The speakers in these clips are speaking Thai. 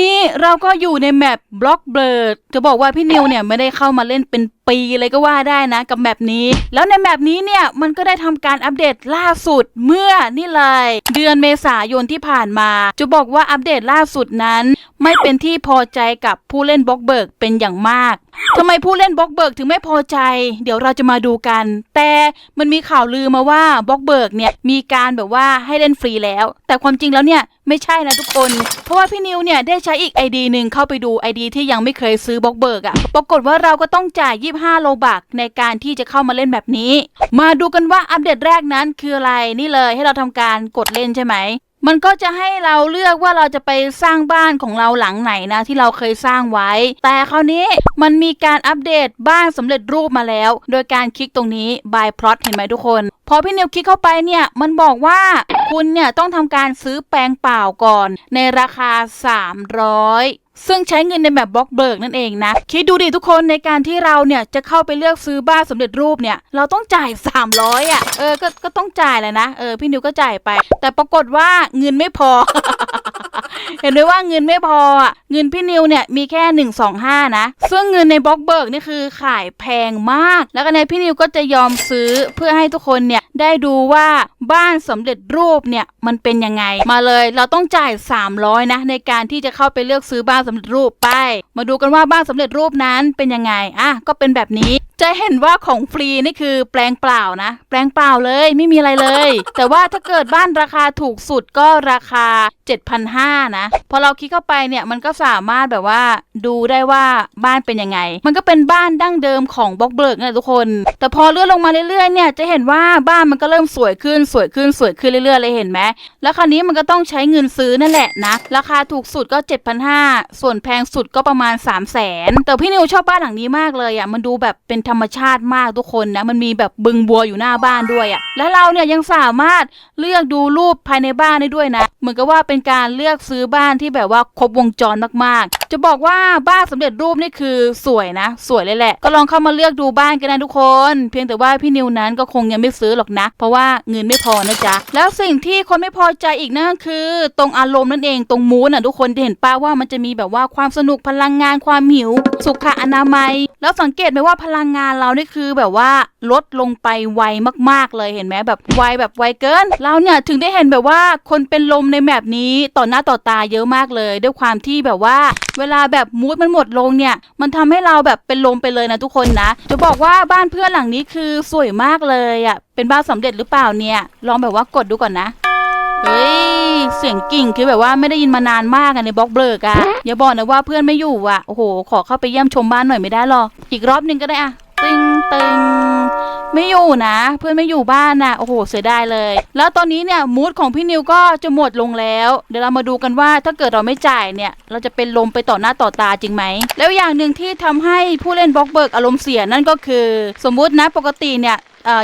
นี้เราก็อยู่ในแมปบล็อกเบิร์ดจะบอกว่าพี่นิวเนี่ยไม่ได้เข้ามาเล่นเป็นปีเลยก็ว่าได้นะกับแมปนี้ แล้วในแมปนี้เนี่ยมันก็ได้ทำการอัปเดตล่าสุดเมื่อนี่เลย เดือนเมษายนที่ผ่านมา จะบอกว่าอัปเดตล่าสุดนั้น ไม่เป็นที่พอใจกับผู้เล่นบล็อกเบิร์ดเป็นอย่างมาก ทำไมผู้เล่นบล็อกเบิร์กถึงไม่พอใจ เดี๋ยวเราจะมาดูกัน แต่มันมีข่าวลือมาว่าบล็อกเบิร์กเนี่ยมีการแบบว่าให้เล่นฟรีแล้ว แต่ความจริงแล้วเนี่ยไม่ใช่นะทุกคน เพราะว่าพี่นิวเนี่ยได้ใช้อีก ID หนึ่งเข้าไปดู ID ที่ยังไม่เคยซื้อบล็อกเบิร์กอะปรากฏว่าเราก็ต้องจ่าย 25 โลบักในการที่จะเข้ามาเล่นแบบนี้ มาดูกันว่าอัปเดตแรกนั้นคืออะไรนี่เลยให้เราทำการกดเล่นใช่ไหม มันก็จะให้เราเลือกว่าเราจะไปสร้างบ้านของเราหลังไหนนะ ที่เราเคยสร้างไว้ แต่คราวนี้มันมีการอัปเดตบ้านสำเร็จรูปมาแล้ว โดยการคลิกตรงนี้ by plot เห็นไหมทุกคน พอพี่นิวคลิกเข้าไปเนี่ย มันบอกว่าคุณเนี่ยต้องทำการซื้อแปลงเปล่าก่อน ในราคา 300 ซึ่งใช้เงินในแบบบล็อกเบิร์กนั่นเองนะ คิดดูดิทุกคนในการที่เราเนี่ยจะเข้าไปเลือกซื้อบ้านสำเร็จรูปเนี่ย เราต้องจ่าย 300อะเออก็ก็ต้องจ่ายแหละนะเออพี่นิวก็จ่ายไป แต่ปรากฏว่าเงินไม่พอ เห็นไหมว่าเงินไม่พออะเงินพี่นิวเนี่ยมีแค่ 125 นะ ซึ่งเงินในบล็อกเบิร์กนี่คือขายแพงมาก แล้วก็ในพี่นิวก็จะยอมซื้อเพื่อให้ทุกคนเนี่ยได้ดูว่าบ้านสำเร็จรูปเนี่ยมันเป็นยังไง มาเลยเราต้องจ่าย 300 นะ ในการที่จะเข้าไปเลือกซื้อบ้านสำเร็จรูปไป มาดูกันว่าบ้านสำเร็จรูปนั้นเป็นยังไงอะก็เป็นแบบนี้จะเห็นว่าของฟรีนี่คือแปลงเปล่านะ แปลงเปล่าเลยไม่มีอะไรเลย แต่ว่าถ้าเกิดบ้านราคาถูกสุดก็ราคา 7,500นะ พอเราคลิกเข้าไปเนี่ยมันก็สามารถแบบว่าดูได้ว่าบ้านเป็นยังไง มันก็เป็นบ้านดั้งเดิมของบล็อกเบิร์กนะทุกคน แต่พอเลื่อนลงมาเรื่อยๆเนี่ยจะเห็นว่าบ้านมันก็เริ่มสวยขึ้นสวยขึ้นสวยขึ้นเรื่อยๆเลยเห็นไหมแล้วคราวนี้มันก็ต้องใช้เงินซื้อนั่นแหละนะ ราคาถูกสุดก็ 7,500 ส่วนแพงสุดก็ประมาณ 3 0 0แสนแต่พี่นิวชอบบ้านหลังนี้มากเลยอะมันดูแบบเป็นธรรมชาติมากทุกคนนะมันมีแบบบึงบัวอยู่หน้าบ้านด้วยอะแล้วเราเนี่ยยังสามารถเลือกดูรูปภายในบ้านได้ด้วยนะ เหมือนกับว่าเป็นการเลือกซื้อคือบ้านที่แบบว่าครบวงจรมากๆ จะบอกว่าบ้านสำเร็จรูปนี่คือสวยนะ สวยเลยแหละ ก็ลองเข้ามาเลือกดูบ้านกันนะทุกคน เพียงแต่ว่าพี่นิวนั้นก็คงยังไม่ซื้อหรอกนะ เพราะว่าเงินไม่พอนะจ๊ะ แล้วสิ่งที่คนไม่พอใจอีกนั่นคือ ตรงอารมณ์นั่นเองตรงมูนอะทุกคนเห็นป้าว่ามันจะมีแบบว่าความสนุกพลังงานความหิว สุขอนามัย แล้วสังเกตไหมว่าพลังงานเรานี่คือแบบว่าลดลงไปไวมาก ๆ เลยเห็นไหมแบบไวแบบไวเกินเราเนี่ยถึงได้เห็นแบบว่าคนเป็นลมในแมปนี้ต่อหน้าต่อตาเยอะมากเลย ด้วยความที่แบบว่า เวลาแบบมูดมันหมดลงเนี่ย มันทำให้เราแบบเป็นลมไปเลยนะทุกคนนะ จะบอกว่าบ้านเพื่อนหลังนี้คือสวยมากเลยอะ่ะเป็นบ้านสำเร็จหรือเปล่าเนี่ย ลองแบบว่ากดดูก่อนนะเฮ้ยเสียงกิ่งคือแบบว่าไม่ได้ยินมานานมากอะในบล็อกเบิร์กอะอย่าบอกนะว่าเพื่อนไม่อยู่อะโอ้โห ขอเข้าไปเยี่ยมชมบ้านหน่อยไม่ได้หรออีกรอบหนึงก็ได้อะ ตึงตึงไม่อยู่นะ เพื่อนไม่อยู่บ้านน่ะโอ้โหเสียดายเลย แล้วตอนนี้เนี่ยมูดของพี่นิวก็จะหมดลงแล้ว เดี๋ยวเรามาดูกันว่าถ้าเกิดเราไม่จ่ายเนี่ย เราจะเป็นลมไปต่อหน้าต่อตาจริงไหม แล้วอย่างหนึ่งที่ทำให้ผู้เล่นบล็อกเบิร์กอารมณ์เสียนั่นก็คือ สมมุตินะปกติเนี่ย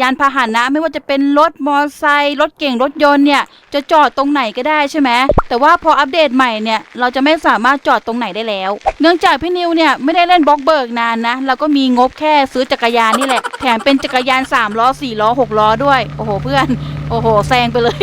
ยานพาหนะไม่ว่าจะเป็นรถมอเตอร์ไซค์รถเก่งรถยนต์เนี่ยจะจอดตรงไหนก็ได้ใช่ไหมแต่ว่าพออัปเดตใหม่เนี่ยเราจะไม่สามารถจอดตรงไหนได้แล้ว เนื่องจากพี่นิวเนี่ยไม่ได้เล่นบล็อกเบิร์กนานนะเราก็มีงบแค่ซื้อจักรยานนี่แหละแถมเป็นจักรยาน3ล้อ4ล้อ6ล้อด้วย โอ้โหเพื่อน โอ้โหแซงไปเลย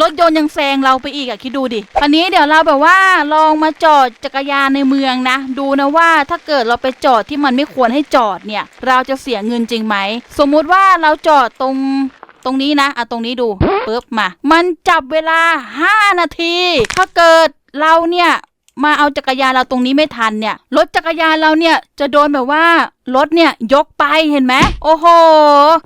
รถยนต์ยังแซงเราไปอีกอะคิดดูดิคันนี้เดี๋ยวเราแบบว่าลองมาจอดจักรยานในเมืองนะ ดูนะว่าถ้าเกิดเราไปจอดที่มันไม่ควรให้จอดเนี่ย เราจะเสียเงินจริงไหม สมมุติว่าเราจอดตรงตรงนี้นะอะตรงนี้ดูปึ๊บมา มันจับเวลา 5 นาที ถ้าเกิดเราเนี่ย มาเอาจักรยานเราตรงนี้ไม่ทันเนี่ยรถจักรยานเราเนี่ยจะโดนแบบว่ารถเนี่ยยกไปเห็นไหมโอ้โห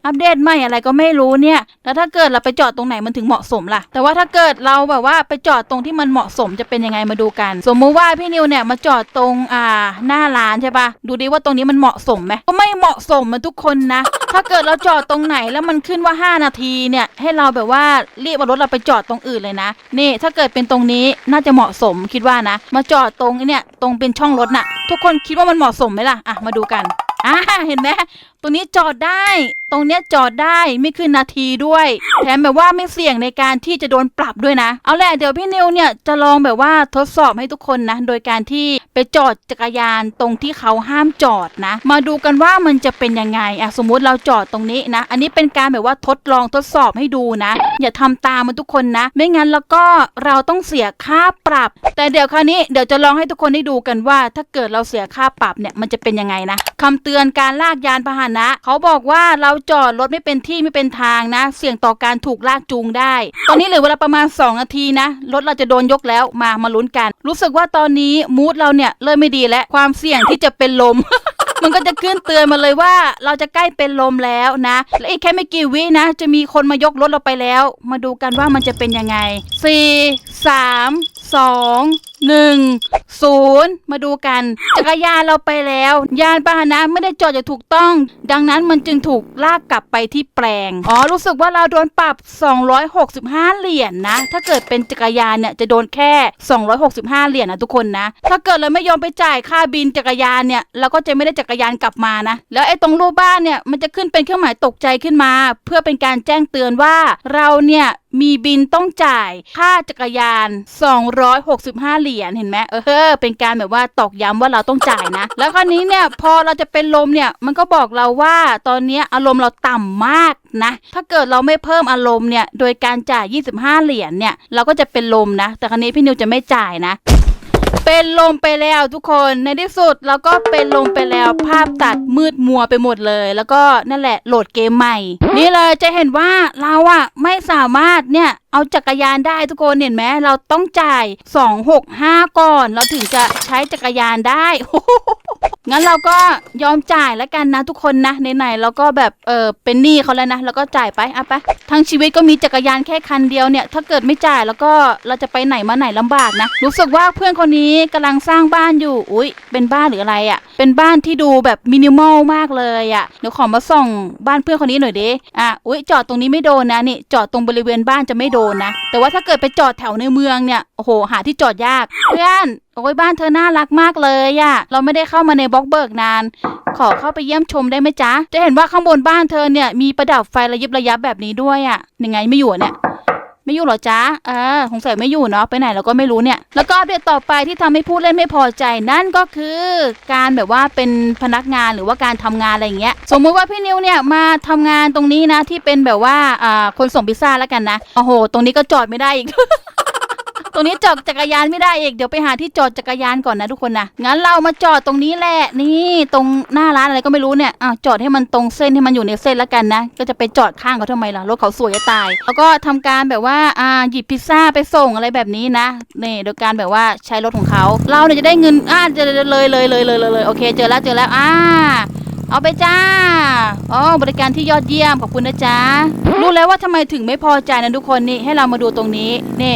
อัปเดตใหม่อะไรก็ไม่รู้เนี่ย แล้วถ้าเกิดเราไปจอดตรงไหนมันถึงเหมาะสมล่ะ แต่ว่าถ้าเกิดเราแบบว่าไปจอดตรงที่มันเหมาะสมจะเป็นยังไงมาดูกัน สมมุติว่าพี่นิวเนี่ยมาจอดตรงอ่าหน้าร้านใช่ปะดูดิว่าตรงนี้มันเหมาะสมไหมก็ไม่เหมาะสมมาทุกคนนะ ถ้าเกิดเราจอดตรงไหนแล้วมันขึ้นว่า 5 นาทีเนี่ยให้เราแบบว่ารีบเอารถเราไปจอดตรงอื่นเลยนะ นี่ถ้าเกิดเป็นตรงนี้น่าจะเหมาะสมคิดว่านะมาาจอดตรงไอ้เนี่ย ตรงเป็นช่องรถน่ะ ทุกคนคิดว่ามันเหมาะสมไหมล่ะ อะ มาดูกัน อ่าเห็นไหม ตรงนี้จอดได้ ตรงเนี้ยจอดได้ไม่ขึ้นนาทีด้วย แถมแบบว่าไม่เสี่ยงในการที่จะโดนปรับด้วยนะ เอาแหละเดี๋ยวพี่นิวเนี่ยจะลองแบบว่าทดสอบให้ทุกคนนะ โดยการที่ไปจอดจักรยานตรงที่เขาห้ามจอดนะ มาดูกันว่ามันจะเป็นยังไงอะสมมุติเราจอดตรงนี้นะ อันนี้เป็นการแบบว่าทดลองทดสอบให้ดูนะ อย่าทำตามมันทุกคนนะ ไม่งั้นแล้วก็เราต้องเสียค่าปรับ แต่เดี๋ยวคราวนี้เดี๋ยวจะลองให้ทุกคนได้ดูกันว่า ถ้าเกิดเราเสียค่าปรับเนี่ยมันจะเป็นยังไงนะคำเตือนการลากยานพาหนะเขาบอกว่าเราจอดรถไม่เป็นที่ไม่เป็นทางนะ เสี่ยงต่อการถูกลากจูงได้ ตอนนี้เหลือเวลาประมาณ 2 นาทีนะ รถเราจะโดนยกแล้วมามาลุ้นกัน รู้สึกว่าตอนนี้มูดเราเนี่ยเริ่มไม่ดีแล้วความเสี่ยงที่จะเป็นลมมันก็จะขึ้นเตือนมาเลยว่าเราจะใกล้เป็นลมแล้วนะ และอีกแค่ไม่กี่วินะ จะมีคนมายกรถเราไปแล้ว มาดูกันว่ามันจะเป็นยังไง 4 3 2 1 0มาดูกัน จักรยานเราไปแล้ว ยานพาหนะไม่ได้จอดอย่างถูกต้อง ดังนั้นมันจึงถูกลากกลับไปที่แปลง อ๋อ รู้สึกว่าเราโดนปรับ 265 เหรียญนะถ้าเกิดเป็นจักรยานเนี่ยจะโดนแค่ 265 เหรียญนะทุกคนนะ ถ้าเกิดเราไม่ยอมไปจ่ายค่าบินจักรยานเนี่ยเราก็จะไม่ได้จักรยานกลับมานะ แล้วไอ้ตรงรูปบ้านเนี่ยมันจะขึ้นเป็นเครื่องหมายตกใจขึ้นมา เพื่อเป็นการแจ้งเตือนว่าเราเนี่ยมีบินต้องจ่ายค่าจักรยาน 265 เหรียญเห็นไหมเออ เป็นการแบบว่าตอกย้ำว่าเราต้องจ่ายนะ แล้วคราวนี้เนี่ยพอเราจะเป็นลมเนี่ยมันก็บอกเราว่าตอนนี้อารมณ์เราต่ำมากนะ ถ้าเกิดเราไม่เพิ่มอารมณ์เนี่ยโดยการจ่าย 25 เหรียญเนี่ยเราก็จะเป็นลมนะ แต่คราวนี้พี่นิวจะไม่จ่ายนะ เป็นลมไปแล้วทุกคนในที่สุดเราก็เป็นลมไปแล้วภาพตัดมืดมัวไปหมดเลย แล้วก็นั่นแหละโหลดเกมใหม่ นี่เลยจะเห็นว่าเราอะไม่สามารถเนี่ยเอาจักรยานได้ทุกคนเห็นไหมเราต้องจ่าย 265 ก่อน เราถึงจะใช้จักรยานได้งั้นเราก็ยอมจ่ายแล้วกันนะทุกคนนะไหนๆเราก็แบบเออเป็นหนี้เขาแล้วนะแล้วก็จ่ายไปอะไปทั้งชีวิตก็มีจักรยานแค่คันเดียวเนี่ย ถ้าเกิดไม่จ่ายแล้วก็เราจะไปไหนมาไหนลำบากนะรู้สึกว่าเพื่อนคนนี้กำลังสร้างบ้านอยู่อุ้ยเป็นบ้านหรืออะไรอะ่ะ เป็นบ้านที่ดูแบบมินิมอลมากเลยอะ่ะเดี๋ยวขอมาส่องบ้านเพื่อนคนนี้หน่อยดิอะอุ้ยจอดตรงนี้ไม่โดนนะนี่จอดตรงบริเวณบ้านจะไม่โดนนะ แต่ว่าถ้าเกิดไปจอดแถวในเมืองเนี่ยโอ้โหหาที่จอดยาก เพื่อนโอ้ยบ้านเธอน่ารักมากเลยอะเราไม่ได้เข้ามาในบล็อกเบิร์กนาน ขอเข้าไปเยี่ยมชมได้ไหมจ๊ะ จะเห็นว่าข้างบนบ้านเธอเนี่ยมีประดับไฟระยิบระยับแบบนี้ด้วยอะยังไงไม่อยู่เนี่ย ไม่อยู่เหรอจ๊ะเออสงสัยไม่อยู่เนาะไปไหนเราก็ไม่รู้เนี่ย แล้วก็อัปเดตต่อไปที่ทำให้ผู้เล่นไม่พอใจนั่นก็คือการแบบว่าเป็นพนักงานหรือว่าการทำงานอะไรอย่างเงี้ย สมมุติว่าพี่นิวเนี่ยมาทำงานตรงนี้นะที่เป็นแบบว่าอ่าคนส่งพิซซ่าแล้วกันนะโอ้โห ตรงนี้ก็จอดไม่ได้อีก ตรงนี้จอดจักรยานไม่ได้อีก เดี๋ยวไปหาที่จอดจักรยานก่อนนะทุกคนนะ งั้นเรามาจอดตรงนี้แหละ นี่ตรงหน้าร้านอะไรก็ไม่รู้เนี่ย อ้าวจอดให้มันตรงเส้นให้มันอยู่ในเส้นแล้วกันนะ ก็จะไปจอดข้างเขาทำไมล่ะ รถเขาสวยจะตาย แล้วก็ทำการแบบว่า อ่า หยิบพิซซ่าไปส่งอะไรแบบนี้นะ นี่โดยการแบบว่าใช้รถของเขา เราเนี่ยจะได้เงิน อ่าจะเลยเลยเลยเลยเลยเลยโอเค เจอแล้วเจอแล้ว อ่าเอาไปจ้า อ๋อ บริการที่ยอดเยี่ยม ขอบคุณนะจ๊ะ รู้แล้วว่าทำไมถึงไม่พอใจนะทุกคนนี่ ให้เรามาดูตรงนี้ นี่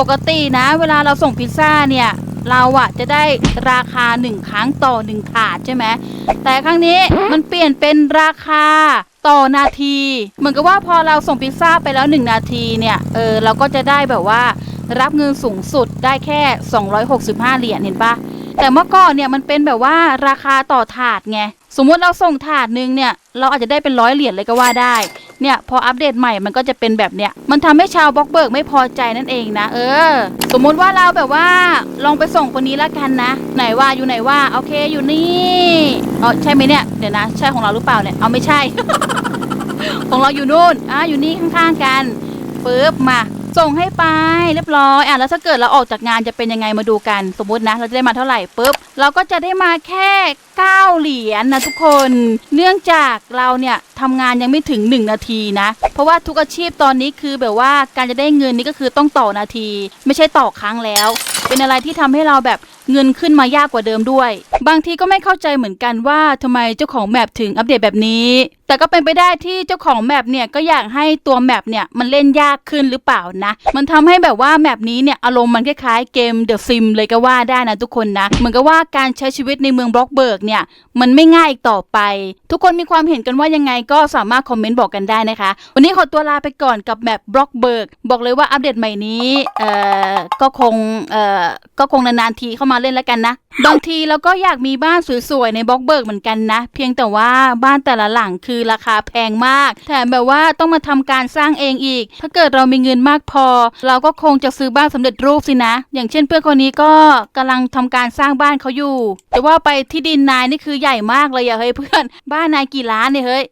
ปกตินะ เวลาเราส่งพิซซ่าเนี่ย เราอะจะได้ราคาหนึ่งครั้งต่อหนึ่งถาดใช่ไหมแต่ครั้งนี้มันเปลี่ยนเป็นราคาต่อนาที เหมือนกับว่าพอเราส่งพิซซ่าไปแล้วหนึ่งนาทีเนี่ยเออเราก็จะได้แบบว่ารับเงินสูงสุดได้แค่ 265 เหรียญเห็นปะ แต่เมื่อก่อนเนี่ยมันเป็นแบบว่าราคาต่อถาดไง สมมุติเราส่งถาดหนึงเนี่ย เราอาจจะได้เป็นร้อยเหรียญเลยก็ว่าได้ เนี่ยพออัปเดตใหม่มันก็จะเป็นแบบเนี้ย มันทำให้ชาวบล็อกเบิร์กไม่พอใจนั่นเองนะ เออ สมมุติว่าเราแบบว่าลองไปส่งคนนี้ละกันนะ ไหนว่าอยู่ไหนว่าโอเคอยู่นี่อ๋อใช่ไหมเนี่ย เดี๋ยวนะ ใช่ของเราหรือเปล่าเนี่ย เอาไม่ใช่ ของเราอยู่นู่น อะอยู่นี่ข้างๆกันปึ๊บมา ส่งให้ไปเรียบร้อยอะแล้วถ้าเกิดเราออกจากงานจะเป็นยังไงมาดูกัน สมมตินะ เราจะได้มาเท่าไหร่ปุ๊บเราก็จะได้มาแค่ 9 เหรียญนะทุกคน เนื่องจากเราเนี่ยทำงานยังไม่ถึง 1 นาทีนะ เพราะว่าทุกอาชีพตอนนี้คือแบบว่าการจะได้เงินนี่ก็คือต้องต่อนาที ไม่ใช่ต่อครั้งแล้ว เป็นอะไรที่ทำให้เราแบบเงินขึ้นมายากกว่าเดิมด้วย บางทีก็ไม่เข้าใจเหมือนกันว่าทำไมเจ้าของแมปถึงอัปเดตแบบนี้ แต่ก็เป็นไปได้ที่เจ้าของแมปเนี่ยก็อยากให้ตัวแมปเนี่ยมันเล่นยากขึ้นหรือเปล่านะ มันทำให้แบบว่าแมปนี้เนี่ยอารมณ์มันคล้ายๆเกม The Sim เลยก็ว่าได้นะทุกคนนะ เหมือนกับว่าการใช้ชีวิตในเมืองบล็อกเบิร์กเนี่ยมันไม่ง่ายอีกต่อไป ทุกคนมีความเห็นกันว่ายังไงก็สามารถคอมเมนต์บอกกันได้นะคะ วันนี้ขอตัวลาไปก่อนกับแมปบล็อกเบิร์กบอกเลยว่าอัปเดตใหม่นี้เอ่อก็คงเอ่อก็คงนานๆทีเข้ามาเล่นแล้วกันนะบางทีเราก็อยากมีบ้านสวยๆในบล็อกเบิร์กเหมือนกันนะ เพียงแต่ว่าบ้านแต่ละหลังคือราคาแพงมากแถมแบบว่าต้องมาทำการสร้างเองอีก ถ้าเกิดเรามีเงินมากพอ เราก็คงจะซื้อบ้านสำเร็จรูปสินะ อย่างเช่นเพื่อนคนนี้ก็กำลังทำการสร้างบ้านเขาอยู่ แต่ว่าไปที่ดินนายนี่คือใหญ่มากเลยอะเฮ้ยเพื่อน บ้านนายกี่ล้านเนี่ยเฮ้ย